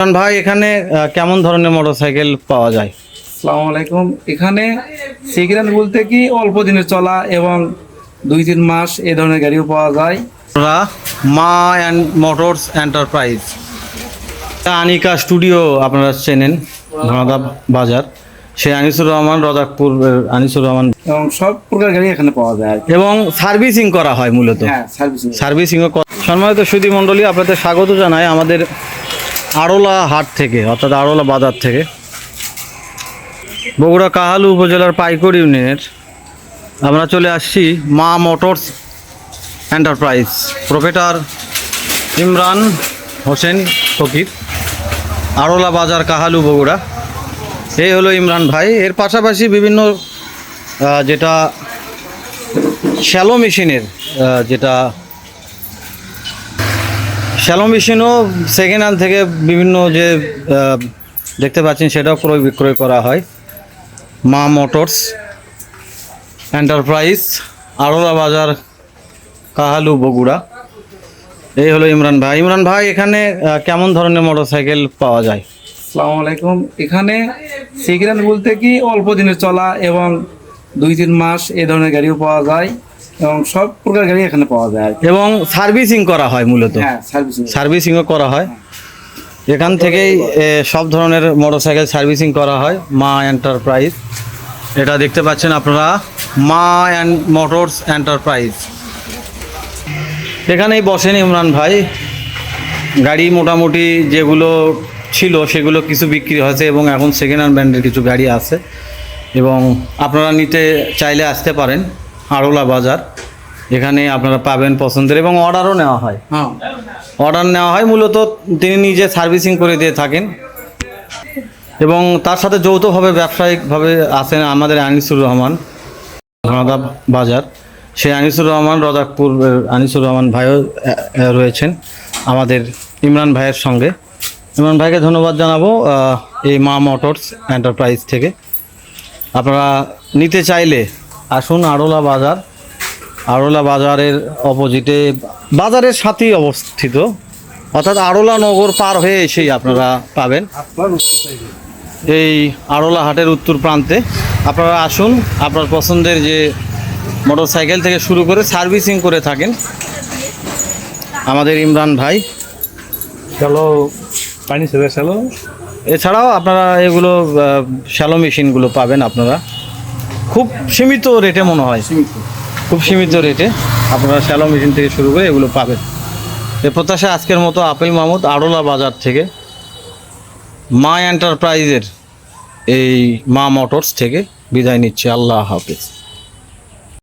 ভাই এখানে কেমন ধরনের মোটরসাইকেল পাওয়া যায়? আসসালামু আলাইকুম। এখানে সেকেন্ড বলতে কি অল্প দিনের চলা এবং দুই তিন মাস এ ধরনের গাড়িও পাওয়া যায়। মা and motors enterprise Anika studio আপনারা চেনেন ঘনাদা বাজার। সেই আনিসুর রহমান রজাকপুর আনিসুর রহমান। এবং সব প্রকার গাড়ি এখানে পাওয়া যায় এবং সার্ভিসিং করা হয় মূলত। হ্যাঁ সার্ভিস। সার্ভিসিংও সম্মানিত সুদী মণ্ডলী আপনাদের স্বাগত জানাই আমাদের আড়লা হাট থেকে, অর্থাৎ আড়লা বাজার থেকে। বগুড়া কাহালু উপজেলার পাইকর ইউনিয়নের আমরা চলে আসছি মা motors enterprise. Proprietor Imran Hossain Fakir আড়লা বাজার কাহালু বগুড়া। এই হলো ইমরান ভাই। এর পাশাপাশি বিভিন্ন যেটা শ্যালো মেশিনের যেটা শ্যালো মেশিনও সেকেন্ড হ্যান্ড থেকে বিভিন্ন যে দেখতে পাচ্ছেন সেটাও ক্রয় বিক্রয় করা হয়। মা মোটরস এন্টারপ্রাইজ আড়লা বাজার, কাহালু বগুড়া। এই হলো ইমরান ভাই। ইমরান ভাই, এখানে কেমন ধরনের মোটরসাইকেল পাওয়া যায়? আসসালামু আলাইকুম। এখানে সেকেন্ড বলতে কি, অল্প দিনের চলা এবং দুই তিন মাস এই ধরনের গাড়িও পাওয়া যায়। এবং সব প্রকার গাড়ি এখানে পাওয়া যায়। এবং সার্ভিসিং করা হয় মূলত? হ্যাঁ সার্ভিসিংও করা হয়? এখান থেকেই সব ধরনের মোটরসাইকেল সার্ভিসিং করা হয় মা এন্টারপ্রাইজ। এটা দেখতে পাচ্ছেন আপনারা মা অ্যান্ড মোটরস এন্টারপ্রাইজ। এখানেই বসেন ইমরান ভাই। গাড়ি মোটামুটি যেগুলো ছিল সেগুলো কিছু বিক্রি হয়েছে এবং এখন সেকেন্ড হ্যান্ড ব্র্যান্ডের কিছু গাড়ি আছে। এবং আপনারা নিতে চাইলে আসতে পারেন। আড়লা বাজার। এখানে আপনারা পাবেন পছন্দের এবং অর্ডারও নেওয়া হয়। হ্যাঁ। অর্ডার নেওয়া হয় মূলত তিনি নিজে সার্ভিসিং করে দিয়ে থাকেন। এবং তার সাথে যৌথভাবে ব্যবসায়িকভাবে আছেন আমাদের আনিসুর রহমান ঘনাদা বাজার। সেই আনিসুর রহমান রজাকপুর আনিসুর রহমান ভাইও রয়েছেন আমাদের ইমরান ভাইয়ের সঙ্গে। ইমরান ভাইকে ধন্যবাদ জানাব এই মা মোটরস এন্টারপ্রাইজ থেকে। আপনারা নিতে চাইলে আসুন আড়লা বাজার। আড়লা বাজারের অপোজিটে বাজারের সাথেই অবস্থিত। অর্থাৎ আড়লা নগর পার হয়ে এসেই আপনারা পাবেন। এই আড়লা হাটের উত্তর প্রান্তে আপনারা আসুন। আপনার পছন্দের যে মোটরসাইকেল থেকে শুরু করে সার্ভিসিং করে থাকেন। আমাদের ইমরান ভাই। চলো পানি সেদা চলো এছাড়াও আপনারা এগুলো শ্যালো মেশিনগুলো পাবেন আপনারা। খুব সীমিত রেটে মনে হয়। খুব সীমিত রেটে আপনারা শ্যালো মেশিন থেকে শুরু করে এগুলো পাবেন। এ প্রত্যাশা আজকের মতো আপেল মাহমুদ আড়লা বাজার থেকে মা এন্টারপ্রাইজের এই মা মোটরস থেকে বিদায় নিচ্ছে। আল্লাহ হাফিজ।